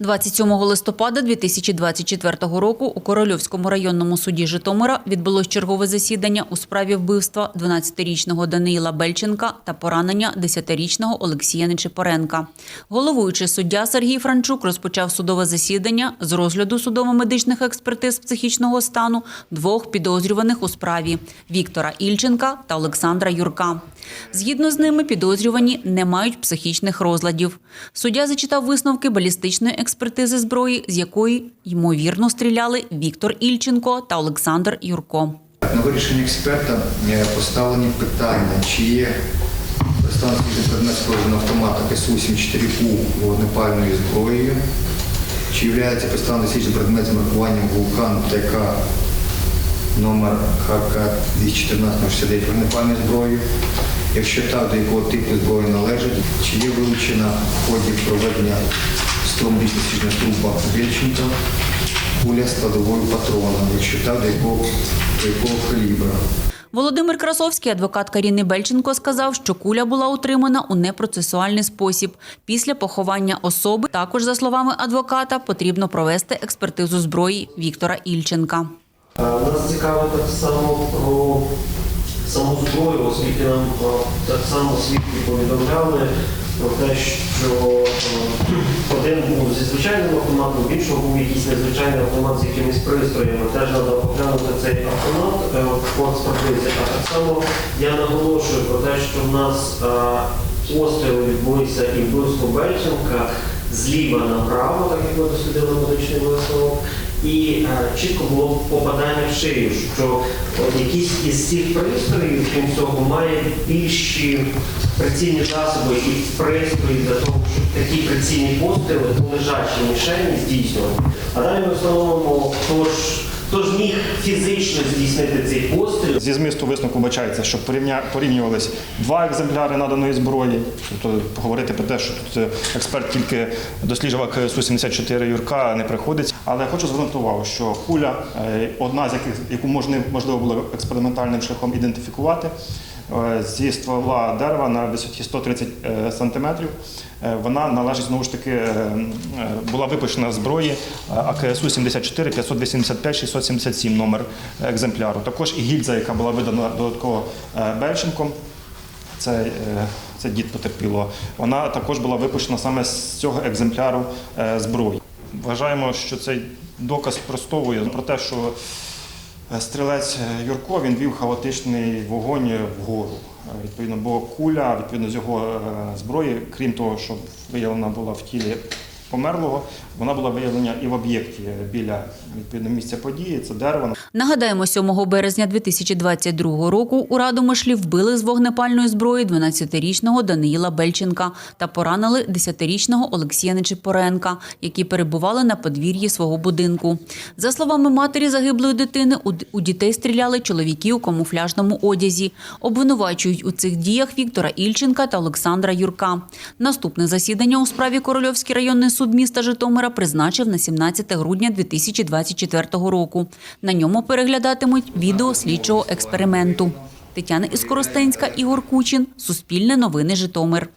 27 листопада 2024 року у Корольовському районному суді Житомира відбулось чергове засідання у справі вбивства 12-річного Даниїла Бельченка та поранення 10-річного Олексія Нечипоренка. Головуючий суддя Сергій Франчук розпочав судове засідання з розгляду судово-медичних експертиз психічного стану двох підозрюваних у справі Віктора Ільченка та Олександра Юрка. Згідно з ними, підозрювані не мають психічних розладів. Суддя зачитав висновки балістичної експертизи зброї, з якої ймовірно стріляли Віктор Ільченко та Олександр Юрко. На вирішення експерта е, поставлені питання, чи є предмет схожий на автомат КСУ-74У вогнепальною зброєю, чи є представник слідчий предмет з маркуванням вулкан ТК номер ХК 214-69 вогнепальною зброєю. Якщо так, до якого типу зброї належить, чи є вилучена в ході проведення струмбічної січної служба куля складовою патрона, якщо так, до якого, до якого калібра. Володимир Красовський, адвокат Каріни Бельченко, сказав, що куля була утримана у непроцесуальний спосіб. Після поховання особи, також за словами адвоката, потрібно провести експертизу зброї Віктора Ільченка. Е, Нас цікавить так само про саму зброю, оскільки нам е, так само свідки повідомляли про те, що е, один був зі звичайним автоматом, в іншого був якийсь незвичайний автомат з якимись пристроями. Теж треба оглянути цей автомат е, в експертизі. А так само я наголошую про те, що в нас е, постріли відбулися і вбивство Бельченка зліва направо, так як ми дослідили медичний висновок. І е, чітко було попадання в шию, що от якісь із цих пристроїв, крім цього, має більші прицільні засоби і пристрої для того, щоб такі прицільні постріли лежачі мішені здійснювати. А далі ми встановимо, хто ж, хто ж міг фізично здійснити цей постріл. Зі змісту висновку вбачається, що порівнювалися два екземпляри наданої зброї. Тобто поговорити про те, що тут е, експерт тільки досліджував КСУ-74 Юрка, не приходить. Але хочу звернути увагу, що куля, е, одна з яких, яку можливо було експериментальним шляхом ідентифікувати, зі ствола дерева на висоті 130 е, сантиметрів. Е, Вона належить знову ж таки, е, е, була випущена зброї е, АКСУ 74 585 677 номер екземпляру. Також і гільза, яка була видана додатково е, Бельченком. Це, е, це дід потерпіло. Вона також була випущена саме з цього екземпляру е, зброї. Вважаємо, що цей доказ спростовує про те, що е, стрілець е, Юрко він вів хаотичний вогонь вгору. Е, Відповідно, бо куля відповідно з його е, зброї, крім того, що виявлена була в тілі померлого, вона була виявлена і в об'єкті біля відповідно місця події. Це дерево. Нагадаємо, 7 березня 2022 року у Радомишлі вбили з вогнепальної зброї 12-річного Даниїла Бельченка та поранили 10-річного Олексія Нечипоренка, які перебували на подвір'ї свого будинку. За словами матері загиблої дитини, у- дітей стріляли чоловіки у камуфляжному одязі. Обвинувачують у цих діях Віктора Ільченка та Олександра Юрка. Наступне засідання у справі Корольовський районний суд міста Житомира призначив на 17 грудня 2024 року. На ньому переглядатимуть відео слідчого експерименту. Тетяна Іскоростенська, Ігор Кучин. Суспільне новини Житомир.